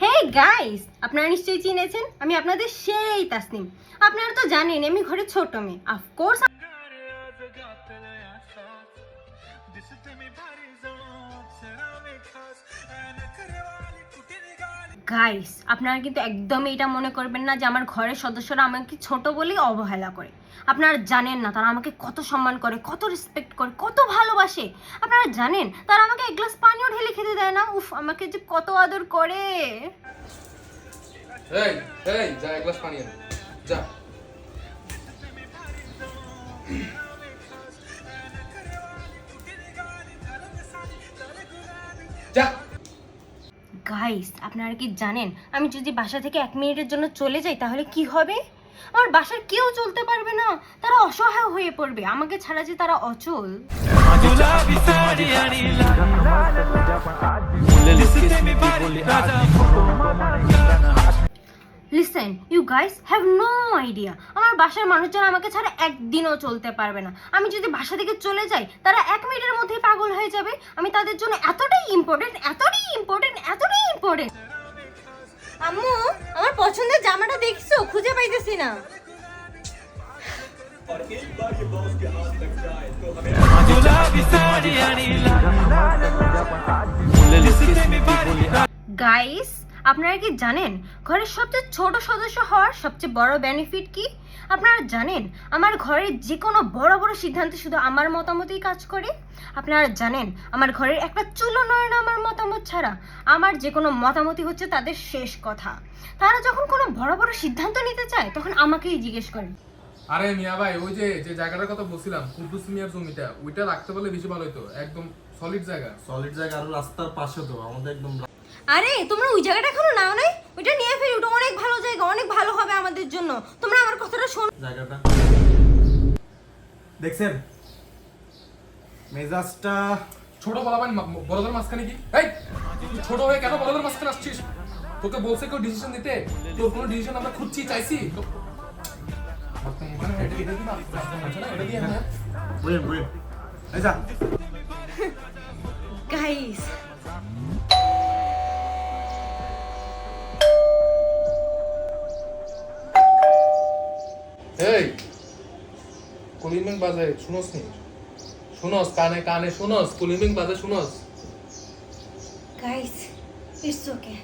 Hey guys আপনারা নিশ্চয়ই চিনেছেন? আমি আপনাদের সেই তাসনিম। আপনারা তো জানেন, আমি ঘরে ছোট মেয়ে। অফকোর্স গাইস আপনারা কিন্তু একদমই এটা মনে করবেন না যে আমার ঘরের সদস্যরা আমাকে ছোট বলেই অবহেলা করে। আপনারা জানেন না, তারা আমাকে কত সম্মান করে, কত রেসপেক্ট করে, কত ভালোবাসে। আপনারা জানেন, তারা আমাকে এক গ্লাস পানিও ঢেলে খেতে দেয় না। উফ, আমাকে যে কত আদর করে। এই এই, যা, এক গ্লাস পানি যা। গাইস আপনারা কি জানেন? আমি যদি বাসা থেকে এক মিনিটের জন্য চলে যাই, তাহলে কি হবে? আমার বাসার কেউ চলতে পারবে না। তারা অসহায় হয়ে পড়বে। আমাকে ছাড়া যে তারা অচল। Listen you guys have no idea আমার বাসার মানুষজন আমাকে ছাড়া একদিনও চলতে পারবে না। আমি যদি বাসা থেকে চলে যাই, তারা এক মিনিটের মধ্যেই পাগল হয়ে যাবে। আমি তাদের জন্য এতটাই ইম্পর্টেন্ট এতটাই ইম্পর্টেন্ট পরে। আম্মু আমার পছন্দের জামাটা দেখছ? খুঁজে পাইতেছি না। গাইস আপনারা কি জানেন ঘরের সবচেয়ে ছোট সদস্য হওয়ার সবচেয়ে বড় বেনিফিট কি? আপনারা জানেন আমার ঘরের যে কোনো বড় বড় সিদ্ধান্তে শুধু আমার মতামতই কাজ করে? আপনারা জানেন আমার ঘরের একটা চুলো নয় না আমার মতামত ছাড়া আমার যে কোনো মতামতই হচ্ছে তাদের শেষ কথা। তারা যখন কোনো বড় বড় সিদ্ধান্ত নিতে চায় তখন আমাকেই জিজ্ঞেস করেন আরে মিয়া ভাই ওই যে যে জায়গাটার কথা বলছিলাম কুদ্দুস মিয়ার জমিটা ওইটা রাখতে পারলে বেশি ভালো হতো একদম সলিড জায়গা। সলিড জায়গা আর রাস্তার পাশে তো আমাদের একদম আরে তোমরা ওই জায়গাটা এখনও নাও নাই? ওইটা নিয়ে ফেরি ওটা অনেক ভালো জায়গা অনেক ভালো হবে আমাদের জন্য। তোমরা আমার কথাটা শোনো। জায়গাটা। দেখছেন? মেজাজটা ছোট বলাবান বড়দের মাঝখানে কি? এই তুই ছোট হয়ে কেন বড়দের মাঝখানে আসছিস? তোকে বলছে কেউ ডিসিশন দিতে? তোর কোনো ডিসিশন আমরা খুঁজছি চাইছি? তো- এই কুলিমিং বাজে শুনোস নি? শুনোস কানে কানে শুনোস কুলিমিং বাজে শুনোস। Guys it's okay